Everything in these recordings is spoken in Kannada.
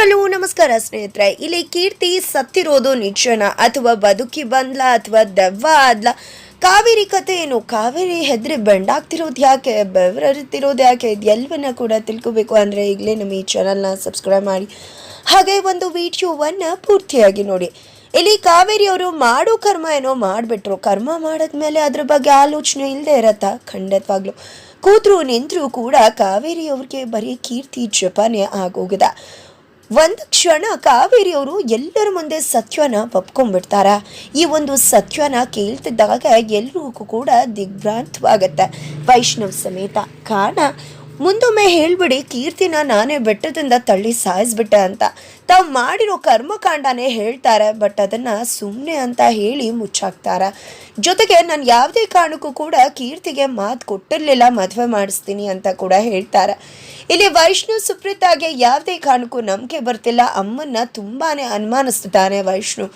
ಹಲೋ, ನಮಸ್ಕಾರ ಸ್ನೇಹಿತರೆ. ಇಲ್ಲಿ ಕೀರ್ತಿ ಸತ್ತಿರೋದು ನಿಜನ? ಅಥವಾ ಬದುಕಿ ಬಂದ್ಲ, ಅಥವಾ ದೆವ್ವ ಆದ್ಲ? ಕಾವೇರಿ ಕತೆ ಏನು? ಕಾವೇರಿ ಹೆದ್ರಿ ಬೆಂಡಾಗ್ತಿರೋದು ಯಾಕೆ? ಬೆವರತಿರೋದು ಯಾಕೆ? ಇದೆಲ್ಲವನ್ನ ಕೂಡ ತಿಳ್ಕೊಬೇಕು ಅಂದರೆ ಈಗಲೇ ನಮ್ಮ ಈ ಚಾನಲ್ನ ಸಬ್ಸ್ಕ್ರೈಬ್ ಮಾಡಿ. ಹಾಗೆ ಒಂದು ವಿಡಿಯೋವನ್ನು ಪೂರ್ತಿಯಾಗಿ ನೋಡಿ. ಇಲ್ಲಿ ಕಾವೇರಿ ಅವರು ಮಾಡೋ ಕರ್ಮ ಏನೋ ಮಾಡಿಬಿಟ್ರು. ಕರ್ಮ ಮಾಡಿದ್ಮೇಲೆ ಅದ್ರ ಬಗ್ಗೆ ಆಲೋಚನೆ ಇಲ್ಲದೆ ಇರತ್ತಾ? ಖಂಡಿತವಾಗ್ಲು. ಕೂತರು ನಿಂತರೂ ಕೂಡ ಕಾವೇರಿ ಅವ್ರಿಗೆ ಬರೀ ಕೀರ್ತಿ ಜಪಾನೆ ಆಗೋಗಿದೆ. ಒಂದು ಕ್ಷಣ ಕಾವೇರಿ ಅವರು ಎಲ್ಲರ ಮುಂದೆ ಸತ್ಯನ ಒಪ್ಕೊಂಡ್ಬಿಡ್ತಾರ. ಈ ಒಂದು ಸತ್ಯನ ಕೇಳ್ತಿದ್ದಾಗ ಎಲ್ರಿಗೂ ಕೂಡ ದಿಗ್ಭ್ರಾಂತವಾಗತ್ತೆ. ವೈಷ್ಣವ್ ಸಮೇತ ಕಾರಣ ಮುಂದೊಮ್ಮೆ ಹೇಳ್ಬಿಡಿ, ಕೀರ್ತಿನ ನಾನೇ ಬೆಟ್ಟದಿಂದ ತಳ್ಳಿ ಸಾಯಿಸ್ಬಿಟ್ಟೆ ಅಂತ. ತಾವು ಮಾಡಿರೋ ಕರ್ಮಕಾಂಡನೇ ಹೇಳ್ತಾರೆ, ಬಟ್ ಅದನ್ನ ಸುಮ್ಮನೆ ಅಂತ ಹೇಳಿ ಮುಚ್ಚಾಕ್ತಾರೆ. ಜೊತೆಗೆ ನಾನು ಯಾವುದೇ ಕಾರಣಕ್ಕೂ ಕೂಡ ಕೀರ್ತಿಗೆ ಮಾತು ಕೊಟ್ಟಿರಲಿಲ್ಲ, ಮದುವೆ ಮಾಡಿಸ್ತೀನಿ ಅಂತ ಕೂಡ ಹೇಳ್ತಾರೆ. ಇಲ್ಲಿ ವೈಷ್ಣು ಸುಪ್ರೀತಾಗೆ ಯಾವುದೇ ಕಾರಣಕ್ಕೂ ನಂಬಿಕೆ ಬರ್ತಿಲ್ಲ, ಅಮ್ಮನ್ನ ತುಂಬಾನೇ ಅನುಮಾನಿಸ್ತಾನೆ ವೈಷ್ಣು.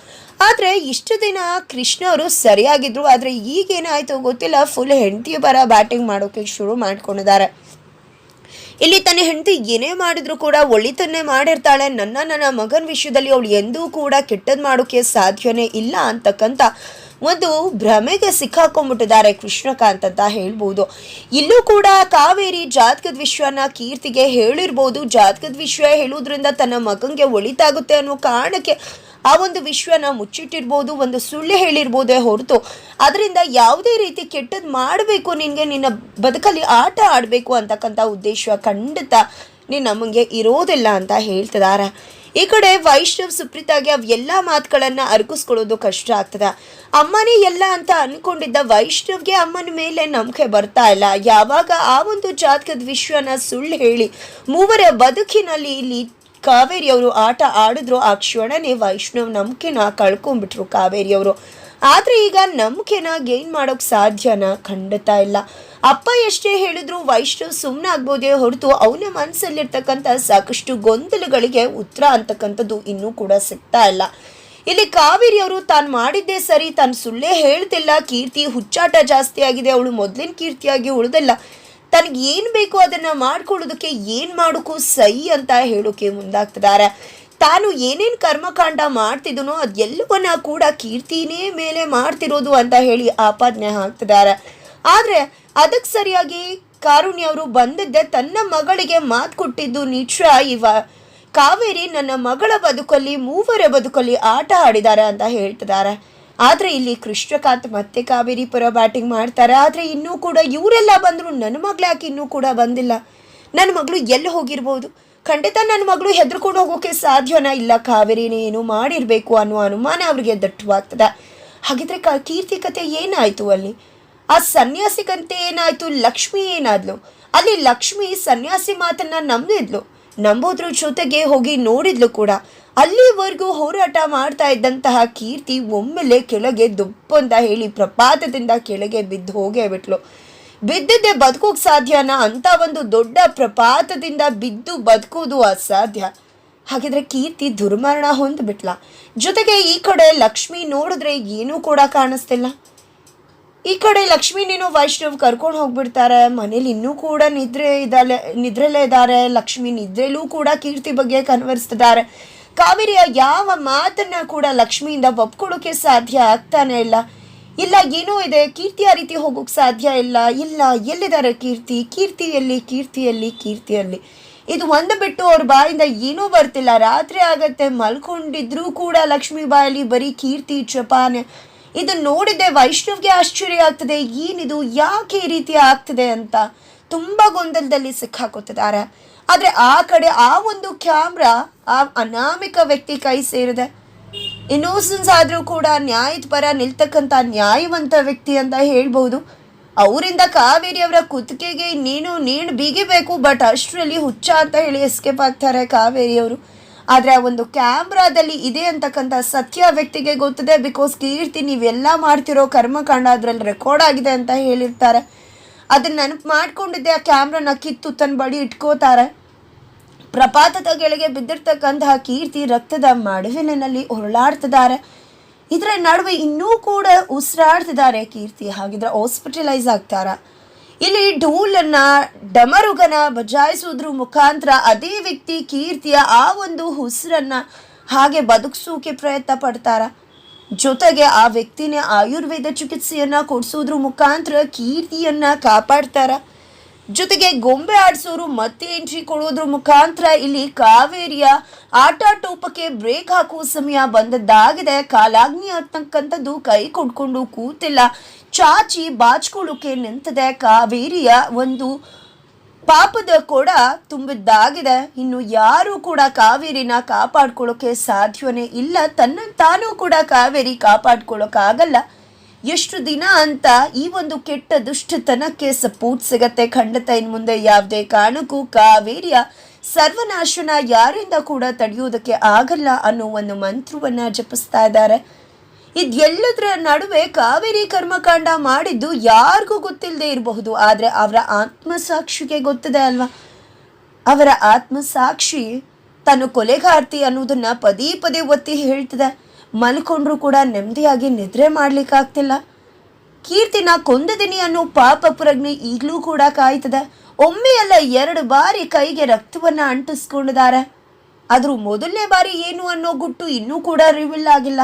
ಆದರೆ ಇಷ್ಟು ದಿನ ಕೃಷ್ಣ ಅವರು ಸರಿಯಾಗಿದ್ರು, ಆದರೆ ಈಗೇನಾಯ್ತು ಗೊತ್ತಿಲ್ಲ ಫುಲ್ ಹೆಂಡತಿ ಬರ ಬ್ಯಾಟಿಂಗ್ ಮಾಡೋಕೆ ಶುರು ಮಾಡ್ಕೊಂಡಿದ್ದಾರೆ. ಇಲ್ಲಿ ತನ್ನ ಹೆಂಡತಿ ಏನೇ ಮಾಡಿದ್ರು ಕೂಡ ಒಳಿತನ್ನೇ ಮಾಡಿರ್ತಾಳೆ. ನನ್ನ ನನ್ನ ಮಗನ ವಿಷಯದಲ್ಲಿ ಅವಳು ಎಂದೂ ಕೂಡ ಕೆಟ್ಟದ್ ಮಾಡೋಕೆ ಸಾಧ್ಯನೇ ಇಲ್ಲ ಅಂತಕ್ಕಂಥ ಒಂದು ಭ್ರಮೆಗೆ ಸಿಕ್ಕಾಕೊಂಡ್ಬಿಟ್ಟಿದ್ದಾರೆ ಕೃಷ್ಣಕಾಂತ್ ಅಂತ ಹೇಳ್ಬೋದು. ಇಲ್ಲೂ ಕೂಡ ಕಾವೇರಿ ಜಾತಕದ ವಿಷಯನ ಕೀರ್ತಿಗೆ ಹೇಳಿರ್ಬೋದು. ಜಾತಕದ ವಿಷಯ ಹೇಳೋದ್ರಿಂದ ತನ್ನ ಮಗನಿಗೆ ಒಳಿತಾಗುತ್ತೆ ಅನ್ನೋ ಕಾರಣಕ್ಕೆ ಆ ಒಂದು ವಿಶ್ವನ ಮುಚ್ಚಿಟ್ಟಿರ್ಬೋದು, ಒಂದು ಸುಳ್ಳು ಹೇಳಿರ್ಬೋದೇ ಹೊರತು. ಅದರಿಂದ ಯಾವುದೇ ರೀತಿ ಕೆಟ್ಟದ್ದು ಮಾಡಬೇಕು ನಿನಗೆ, ನಿನ್ನ ಬದುಕಲ್ಲಿ ಆಟ ಆಡಬೇಕು ಅಂತಕ್ಕಂಥ ಉದ್ದೇಶ ಖಂಡಿತ ನೀನು ನಮಗೆ ಇರೋದಿಲ್ಲ ಅಂತ ಹೇಳ್ತಿದ್ದಾರೆ ಈ ಕಡೆ ವೈಷ್ಣವ್, ಸುಪ್ರೀತಾಗೆ ಅವೆಲ್ಲ ಮಾತುಗಳನ್ನ ಅರ್ಗಿಸ್ಕೊಳ್ಳೋದು ಕಷ್ಟ ಆಗ್ತದೆ. ಅಮ್ಮನೇ ಎಲ್ಲ ಅಂತ ಅನ್ಕೊಂಡಿದ್ದ ವೈಷ್ಣವ್ಗೆ ಅಮ್ಮನ ಮೇಲೆ ನಂಬಿಕೆ ಬರ್ತಾ ಇಲ್ಲ. ಯಾವಾಗ ಆ ಒಂದು ಜಾತಕದ ವಿಶ್ವನ ಸುಳ್ಳು ಹೇಳಿ, ಮೂವರ ಬದುಕಿನಲ್ಲಿ ಇಲ್ಲಿ ಕಾವೇರಿ ಅವರು ಆಟ ಆಡಿದ್ರು. ಆ ಕ್ಷಣನೇ ವೈಷ್ಣವ್ ನಂಬಿಕೆನ ಕಳ್ಕೊಂಡ್ಬಿಟ್ರು ಕಾವೇರಿಯವರು. ಆದ್ರೆ ಈಗ ನಂಬಿಕೆನ ಗೇನ್ ಮಾಡೋಕ್ ಸಾಧ್ಯನ ಖಂಡಿತ ಇಲ್ಲ. ಅಪ್ಪ ಎಷ್ಟೇ ಹೇಳಿದ್ರು ವೈಷ್ಣವ್ ಸುಮ್ಮನೆ ಆಗ್ಬೋದೇ ಹೊರತು ಅವನ ಮನಸ್ಸಲ್ಲಿರ್ತಕ್ಕಂಥ ಸಾಕಷ್ಟು ಗೊಂದಲಗಳಿಗೆ ಉತ್ತರ ಅಂತಕ್ಕಂಥದ್ದು ಇನ್ನೂ ಕೂಡ ಸಿಗ್ತಾ ಇಲ್ಲ. ಇಲ್ಲಿ ಕಾವೇರಿ ಅವರು ತಾನು ಮಾಡಿದ್ದೇ ಸರಿ, ತಾನು ಸುಳ್ಳೇ ಹೇಳ್ತಿಲ್ಲ. ಕೀರ್ತಿ ಹುಚ್ಚಾಟ ಜಾಸ್ತಿ ಆಗಿದೆ. ಅವಳು ಮೊದಲಿನ ಕೀರ್ತಿಯಾಗಿ ಉಳಿದಿಲ್ಲ. ತನಗೆ ಏನು ಬೇಕು ಅದನ್ನ ಮಾಡ್ಕೊಳ್ಳೋದಕ್ಕೆ ಏನು ಮಾಡೋಕ್ಕೂ ಸೈ ಅಂತ ಹೇಳೋಕೆ ಮುಂದಾಗ್ತಿದ್ದಾರೆ. ತಾನು ಏನೇನು ಕರ್ಮಕಾಂಡ ಮಾಡ್ತಿದ್ದನೋ ಅದೆಲ್ಲವನ್ನ ಕೂಡ ಕೀರ್ತಿನೇ ಮೇಲೆ ಮಾಡ್ತಿರೋದು ಅಂತ ಹೇಳಿ ಆಪಾದನೆ ಹಾಕ್ತಿದ್ದಾರೆ. ಆದರೆ ಅದಕ್ಕೆ ಸರಿಯಾಗಿ ಕಾರುಣ್ಯ ಅವರು ಬಂದಿದ್ದೆ ತನ್ನ ಮಗಳಿಗೆ ಮಾತು ಕೊಟ್ಟಿದ್ದು ನಿಜ ಇವ ಕಾವೇರಿ ನನ್ನ ಮಗಳ ಬದುಕಲ್ಲಿ, ಮೂವರ ಬದುಕಲ್ಲಿ ಆಟ ಆಡಿದ್ದಾರೆ ಅಂತ ಹೇಳ್ತಿದ್ದಾರೆ. ಆದರೆ ಇಲ್ಲಿ ಕೃಷ್ಣಕಾಂತ್ ಮತ್ತೆ ಕಾವೇರಿ ಪರ ಬ್ಯಾಟಿಂಗ್ ಮಾಡ್ತಾರೆ. ಆದರೆ ಇನ್ನೂ ಕೂಡ ಇವರೆಲ್ಲ ಬಂದರು, ನನ್ನ ಮಗಳು ಯಾಕೆ ಇನ್ನೂ ಕೂಡ ಬಂದಿಲ್ಲ? ನನ್ನ ಮಗಳು ಎಲ್ಲಿ ಹೋಗಿರ್ಬೋದು? ಖಂಡಿತ ನನ್ನ ಮಗಳು ಹೆದರ್ಕೊಂಡು ಹೋಗೋಕೆ ಸಾಧ್ಯನ ಇಲ್ಲ. ಕಾವೇರಿನೇ ಏನು ಮಾಡಿರಬೇಕು ಅನ್ನೋ ಅನುಮಾನ ಅವರಿಗೆ ದಟ್ಟವಾಗ್ತದೆ. ಹಾಗಿದ್ರೆ ಕ ಕೀರ್ತಿ ಕತೆ ಏನಾಯಿತು ಅಲ್ಲಿ? ಆ ಸನ್ಯಾಸಿಗಂತೆ ಏನಾಯಿತು? ಲಕ್ಷ್ಮಿ ಏನಾದ್ಲು? ಅಲ್ಲಿ ಲಕ್ಷ್ಮಿ ಸನ್ಯಾಸಿ ಮಾತನ್ನ ನಂಬಿದ್ಲು. ನಂಬೋದ್ರ ಜೊತೆಗೆ ಹೋಗಿ ನೋಡಿದ್ಲು ಕೂಡ. ಅಲ್ಲಿವರೆಗೂ ಹೋರಾಟ ಮಾಡ್ತಾ ಇದ್ದಂತಹ ಕೀರ್ತಿ ಒಮ್ಮೆಲೆ ಕೆಳಗೆ ದುಪ್ಪು ಅಂತ ಹೇಳಿ ಪ್ರಪಾತದಿಂದ ಕೆಳಗೆ ಬಿದ್ದು ಹೋಗೇ ಬಿಟ್ಲು. ಬಿದ್ದಿದ್ದೆ ಬದುಕೋಕ್ ಸಾಧ್ಯನ ಅಂತ ಒಂದು ದೊಡ್ಡ ಪ್ರಪಾತದಿಂದ ಬಿದ್ದು ಬದುಕೋದು ಅಸಾಧ್ಯ. ಹಾಗಿದ್ರೆ ಕೀರ್ತಿ ದುರ್ಮರಣ ಹೊಂದ್ಬಿಟ್ಲ? ಜೊತೆಗೆ ಈ ಕಡೆ ಲಕ್ಷ್ಮಿ ನೋಡಿದ್ರೆ ಏನೂ ಕೂಡ ಕಾಣಿಸ್ತಿಲ್ಲ. ಈ ಕಡೆ ಲಕ್ಷ್ಮಿ, ನೀನು ವೈಷ್ಣವ್ ಕರ್ಕೊಂಡು ಹೋಗ್ಬಿಡ್ತಾರೆ. ಮನೇಲಿ ಇನ್ನೂ ಕೂಡ ನಿದ್ರೆ ಇದ್ದಾಳೆ, ನಿದ್ರೆಲ್ಲೇ ಇದ್ದಾರೆ. ಲಕ್ಷ್ಮಿ ನಿದ್ರೆಲೂ ಕೂಡ ಕೀರ್ತಿ ಬಗ್ಗೆ ಕನ್ವರ್ಸ್ತಿದ್ದಾರೆ ಕಾವೇರಿಯ ಯಾವ ಮಾತನ್ನ ಕೂಡ ಲಕ್ಷ್ಮಿಯಿಂದ ಒಪ್ಕೊಳ್ಳೋಕೆ ಸಾಧ್ಯ ಆಗ್ತಾನೆ ಇಲ್ಲ. ಇಲ್ಲ, ಏನೋ ಇದೆ. ಕೀರ್ತಿ ಆ ರೀತಿ ಹೋಗೋಕೆ ಸಾಧ್ಯ ಇಲ್ಲ. ಇಲ್ಲ, ಎಲ್ಲಿದ್ದಾರೆ ಕೀರ್ತಿ? ಕೀರ್ತಿಯಲ್ಲಿ ಕೀರ್ತಿಯಲ್ಲಿ ಕೀರ್ತಿಯಲ್ಲಿ. ಇದು ಒಂದು ಬಿಟ್ಟು ಅವ್ರ ಬಾಯಿಂದ ಏನೂ ಬರ್ತಿಲ್ಲ. ರಾತ್ರಿ ಆಗತ್ತೆ. ಮಲ್ಕೊಂಡಿದ್ರೂ ಕೂಡ ಲಕ್ಷ್ಮಿ ಬಾಯಲ್ಲಿ ಬರೀ ಕೀರ್ತಿ, ಜಪಾನೆ. ಇದು ನೋಡಿದೆ ವೈಷ್ಣವ್ಗೆ ಆಶ್ಚರ್ಯ ಆಗ್ತದೆ, ಏನಿದು, ಯಾಕೆ ಈ ರೀತಿ ಆಗ್ತದೆ ಅಂತ ತುಂಬಾ ಗೊಂದಲದಲ್ಲಿ ಸಿಕ್ಕಾಕೋತಿದ್ದಾರೆ ಆದ್ರೆ ಆ ಕಡೆ ಆ ಒಂದು ಕ್ಯಾಮ್ರಾ, ಆ ಅನಾಮಿಕ ವ್ಯಕ್ತಿ ಕೈ ಸೇರಿದೆ. ಇನ್ನೋಸೆನ್ಸ್ ಆದರೂ ಕೂಡ ನ್ಯಾಯದ ಪರ ನಿಲ್ತಕ್ಕಂಥ ನ್ಯಾಯವಂತ ವ್ಯಕ್ತಿ ಅಂತ ಹೇಳ್ಬೋದು ಅವರಿಂದ ಕಾವೇರಿ ಅವರ ಕುತ್ತಿಗೆಗೆ ನೀನು ನೀನು ಬೀಗಿಬೇಕು, ಬಟ್ ಅಷ್ಟರಲ್ಲಿ ಹುಚ್ಚ ಅಂತ ಹೇಳಿ ಎಸ್ಕೇಪ್ ಆಗ್ತಾರೆ ಕಾವೇರಿ ಅವರು. ಆದರೆ ಆ ಒಂದು ಕ್ಯಾಮ್ರಾದಲ್ಲಿ ಇದೆ ಅಂತಕ್ಕಂಥ ಸತ್ಯ ವ್ಯಕ್ತಿಗೆ ಗೊತ್ತಿದೆ ಬಿಕಾಸ್ ಕೀರ್ತಿ ನೀವೆಲ್ಲ ಮಾಡ್ತಿರೋ ಕರ್ಮಕಾಂಡ ಅದರಲ್ಲಿ ರೆಕಾರ್ಡ್ ಆಗಿದೆ ಅಂತ ಹೇಳಿರ್ತಾರೆ. ಅದನ್ನ ನೆನಪು ಮಾಡ್ಕೊಂಡಿದ್ದೆ, ಆ ಕ್ಯಾಮ್ರಾನ ಕಿತ್ತು ತನ್ನ ಬಳಿ ಇಟ್ಕೋತಾರೆ. ಪ್ರಪಾತದ ಕೆಳಗೆ ಬಿದ್ದಿರ್ತಕ್ಕಂತಹ ಕೀರ್ತಿ ರಕ್ತದ ಮಡುವಿನಲ್ಲಿ ಹೊರಳಾಡ್ತಿದ್ದಾರೆ ಇದರ ನಡುವೆ ಇನ್ನೂ ಕೂಡ ಉಸಿರಾಡ್ತಿದ್ದಾರೆ ಕೀರ್ತಿ. ಹಾಗಿದ್ರೆ ಹಾಸ್ಪಿಟಲೈಸ್ ಆಗ್ತಾರ? ಇಲ್ಲಿ ಢೂಲನ್ನ ಡಮರುಗನ ಬಜಾಯಿಸೋದ್ರ ಮುಖಾಂತರ ಅದೇ ವ್ಯಕ್ತಿ ಕೀರ್ತಿಯ ಆ ಒಂದು ಹುಸಿರನ್ನ ಹಾಗೆ ಬದುಕಿಸೋಕೆ ಪ್ರಯತ್ನ ಪಡ್ತಾರ. ಜೊತೆಗೆ ಆ ವ್ಯಕ್ತಿನೇ ಆಯುರ್ವೇದ ಚಿಕಿತ್ಸೆಯನ್ನ ಕೊಡಿಸೋದ್ರ ಮುಖಾಂತರ ಕೀರ್ತಿಯನ್ನ ಕಾಪಾಡ್ತಾರ. ಜೊತೆಗೆ ಗೊಂಬೆ ಆಡಿಸೋರು ಮತ್ತೆ ಎಂಟ್ರಿ ಕೊಡೋದ್ರ ಮುಖಾಂತರ ಇಲ್ಲಿ ಕಾವೇರಿಯ ಆಟಾಟೋಪಕ್ಕೆ ಬ್ರೇಕ್ ಹಾಕುವ ಸಮಯ ಬಂದದ್ದಾಗಿದೆ. ಕಾಲಾಗ್ನಿ ಅಂತಕ್ಕಂಥದ್ದು ಕೈ ಕೊಡ್ಕೊಂಡು ಕೂತಿಲ್ಲ. ಚಾಚಿ ಬಾಚ್ಕೊಳ್ಳೋಕೆ ನಿಂತಿದೆ. ಕಾವೇರಿಯ ಒಂದು ಪಾಪದ ಕೂಡ ತುಂಬಿದ್ದಾಗಿದೆ. ಇನ್ನು ಯಾರು ಕೂಡ ಕಾವೇರಿನ ಕಾಪಾಡ್ಕೊಳ್ಳೋಕೆ ಸಾಧ್ಯವೇ ಇಲ್ಲ. ತನ್ನ ತಾನೂ ಕೂಡ ಕಾವೇರಿ ಕಾಪಾಡ್ಕೊಳ್ಳೋಕ್ಕಾಗಲ್ಲ ಎಷ್ಟು ದಿನ ಅಂತ ಈ ಒಂದು ಕೆಟ್ಟ ದುಷ್ಟತನಕ್ಕೆ ಸಪೋರ್ಟ್ ಸಿಗತ್ತೆ. ಖಂಡತ ಇನ್ನು ಮುಂದೆ ಯಾವುದೇ ಕಾರಣಕ್ಕೂ ಕಾವೇರಿಯ ಸರ್ವನಾಶನ ಯಾರಿಂದ ಕೂಡ ತಡೆಯೋದಕ್ಕೆ ಆಗಲ್ಲ ಅನ್ನೋ ಒಂದು ಮಂತ್ರವನ್ನ ಜಪಿಸ್ತಾ ಇದ್ದಾರೆ. ಇದೆಲ್ಲದರ ನಡುವೆ ಕಾವೇರಿ ಕರ್ಮಕಾಂಡ ಮಾಡಿದ್ದು ಯಾರಿಗೂ ಗೊತ್ತಿಲ್ಲದೆ ಇರಬಹುದು. ಆದರೆ ಅವರ ಆತ್ಮಸಾಕ್ಷಿಗೆ ಗೊತ್ತಿದೆ ಅಲ್ವಾ? ಅವರ ಆತ್ಮಸಾಕ್ಷಿ ತನ್ನ ಕೊಲೆಗಾರ್ತಿ ಅನ್ನೋದನ್ನ ಪದೇ ಪದೇ ಒತ್ತಿ ಹೇಳ್ತಿದೆ. ಮಲ್ಕೊಂಡ್ರು ಕೂಡ ನೆಮ್ಮದಿಯಾಗಿ ನಿದ್ರೆ ಮಾಡ್ಲಿಕ್ಕಾಗ್ತಿಲ್ಲ. ಕೀರ್ತಿನ ಕೊಂದದಿನಿ ಅನ್ನೋ ಪಾಪ ಪ್ರಜ್ಞೆ ಈಗಲೂ ಕೂಡ ಕಾಯ್ತದೆ. ಒಮ್ಮೆಯಲ್ಲ ಎರಡು ಬಾರಿ ಕೈಗೆ ರಕ್ತವನ್ನ ಅಂಟಿಸ್ಕೊಂಡಿದ್ದಾರೆ ಆದ್ರೂ ಮೊದಲನೇ ಬಾರಿ ಏನು ಅನ್ನೋ ಗುಟ್ಟು ಇನ್ನೂ ಕೂಡ ರಿವೀಲ್ ಆಗಿಲ್ಲ.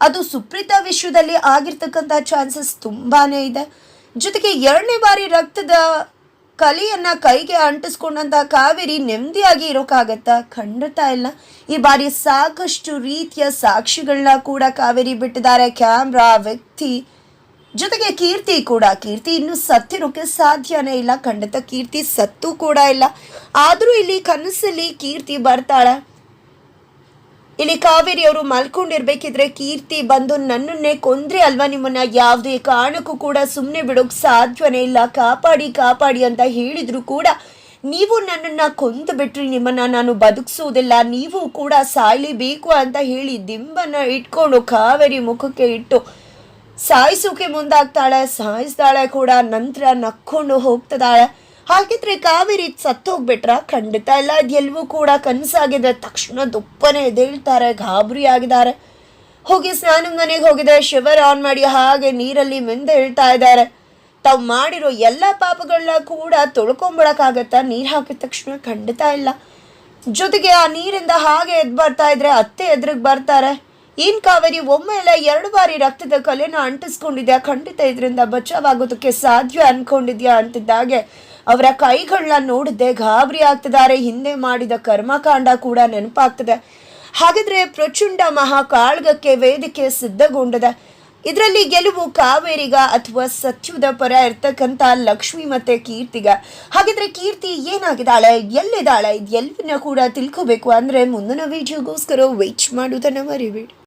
ಅದು ಸುಪ್ರೀತಾ ವಿಶ್ವದಲ್ಲಿ ಆಗಿರ್ತಕ್ಕಂಥ ಚಾನ್ಸಸ್ ತುಂಬಾನೇ ಇದೆ. ಜೊತೆಗೆ ಎರಡನೇ ಬಾರಿ ರಕ್ತದ ಕಲೆಯನ್ನ ಕೈಗೆ ಅಂಟಿಸ್ಕೊಂಡಂತ ಕಾವೇರಿ ನೆಮ್ಮದಿಯಾಗಿ ಇರೋಕ್ಕಾಗತ್ತಾ ಖಂಡಿತ ಇಲ್ಲ. ಈ ಬಾರಿ ಸಾಕಷ್ಟು ರೀತಿಯ ಸಾಕ್ಷಿಗಳನ್ನ ಕೂಡ ಕಾವೇರಿ ಬಿಟ್ಟಿದ್ದಾರೆ. ಕ್ಯಾಮ್ರಾ, ವ್ಯಕ್ತಿ ಜೊತೆಗೆ ಕೀರ್ತಿ ಕೂಡ. ಕೀರ್ತಿ ಇನ್ನು ಸತ್ತಿರೋಕೆ ಸಾಧ್ಯನೇ ಇಲ್ಲ. ಖಂಡಿತ ಕೀರ್ತಿ ಸತ್ತು ಕೂಡ ಇಲ್ಲ. ಆದರೂ ಇಲ್ಲಿ ಕನಸಲ್ಲಿ ಕೀರ್ತಿ ಬರ್ತಾಳೆ. ಇಲ್ಲಿ ಕಾವೇರಿ ಅವರು ಮಲ್ಕೊಂಡಿರ್ಬೇಕಿದ್ರೆ ಕೀರ್ತಿ ಬಂದು ನನ್ನನ್ನೇ ಕೊಂದ್ರೆ ಅಲ್ವಾ ನಿಮ್ಮನ್ನ? ಯಾವುದೇ ಕಾರಣಕ್ಕೂ ಕೂಡ ಸುಮ್ಮನೆ ಬಿಡೋಕ್ ಸಾಧ್ಯವೇ ಇಲ್ಲ. ಕಾಪಾಡಿ ಕಾಪಾಡಿ ಅಂತ ಹೇಳಿದ್ರು ಕೂಡ ನೀವು ನನ್ನನ್ನ ಕೊಂದು ಬಿಟ್ರಿ, ನಿಮ್ಮನ್ನ ನಾನು ಬದುಕಿಸುವುದಿಲ್ಲ ನೀವು ಕೂಡ ಸಾಯ್ಲೇಬೇಕು ಅಂತ ಹೇಳಿ ದಿಂಬನ್ನ ಇಟ್ಕೊಂಡು ಕಾವೇರಿ ಮುಖಕ್ಕೆ ಇಟ್ಟು ಸಾಯಿಸೋಕೆ ಮುಂದಾಗ್ತಾಳೆ ಸಾಯಿಸ್ತಾಳೆ ಕೂಡ, ನಂತರ ನಕ್ಕೊಂಡು ಹೋಗ್ತದಾಳೆ. ಹಾಗಿದ್ರೆ ಕಾವೇರಿ ಸತ್ತೋಗ್ಬಿಟ್ರ ಖಂಡಿತ ಇಲ್ಲ. ಎಲ್ವೂ ಕೂಡ ಕನಸಾಗಿದೆ. ತಕ್ಷಣ ದುಪ್ಪನೆ ಎದ್ದೇಳ್ತಾರೆ, ಗಾಬರಿ ಆಗಿದ್ದಾರೆ. ಹೋಗಿ ಸ್ನಾನ ಮನೆಗೆ ಹೋಗಿದೆ. ಶಿವರ್ ಆನ್ ಮಾಡಿ ಹಾಗೆ ನೀರಲ್ಲಿ ಮೆಂದು ಹೇಳ್ತಾ ಇದ್ದಾರೆ. ತಾವು ಮಾಡಿರೋ ಎಲ್ಲ ಪಾಪಗಳನ್ನ ಕೂಡ ತೊಳ್ಕೊಂಬಿಡಕ್ಕಾಗತ್ತಾ? ನೀರು ಹಾಕಿದ ತಕ್ಷಣ ಖಂಡಿತ ಇಲ್ಲ. ಜೊತೆಗೆ ಆ ನೀರಿಂದ ಹಾಗೆ ಎದ್ದು ಬರ್ತಾ ಇದ್ರೆ ಅತ್ತೆ ಎದುರಿಗೆ ಬರ್ತಾರೆ. ಏನ್ ಕಾವೇರಿ, ಒಮ್ಮೆ ಇಲ್ಲ ಎರಡು ಬಾರಿ ರಕ್ತದ ಕಲೆನ ಅಂಟಿಸ್ಕೊಂಡಿದ್ಯಾ? ಖಂಡಿತ ಇದರಿಂದ ಬಚಾವಾಗೋದಕ್ಕೆ ಸಾಧ್ಯ ಅನ್ಕೊಂಡಿದ್ಯಾ? ಅಂತಿದ್ದಾಗೆ ಅವರ ಕೈಗಳನ್ನ ನೋಡಿದ್ದೆ ಗಾಬರಿ ಆಗ್ತಿದ್ದಾರೆ. ಹಿಂದೆ ಮಾಡಿದ ಕರ್ಮಕಾಂಡ ಕೂಡ ನೆನಪಾಗ್ತದೆ. ಹಾಗಿದ್ರೆ ಪ್ರಚುಂಡ ಮಹಾಕಾಳ್ಗಕ್ಕೆ ವೇದಿಕೆ ಸಿದ್ಧಗೊಂಡದ, ಇದರಲ್ಲಿ ಗೆಲುವು ಕಾವೇರಿಗ ಅಥವಾ ಸತ್ಯುದ ಪರ ಇರ್ತಕ್ಕಂಥ ಲಕ್ಷ್ಮಿ ಮತ್ತೆ ಕೀರ್ತಿಗ. ಹಾಗಿದ್ರೆ ಕೀರ್ತಿ ಏನಾಗಿದ್ದಾಳೆ? ಎಲ್ಲಿದ್ದಾಳೆ? ಎಲ್ಲಿನ ಕೂಡ ತಿಳ್ಕೋಬೇಕು. ಅಂದ್ರೆ ಮುಂದಿನ ವಿಡಿಯೋಗೋಸ್ಕರ ವೇಟ್ ಮಾಡುವುದನ್ನು ಮರಿಬೇಡಿ.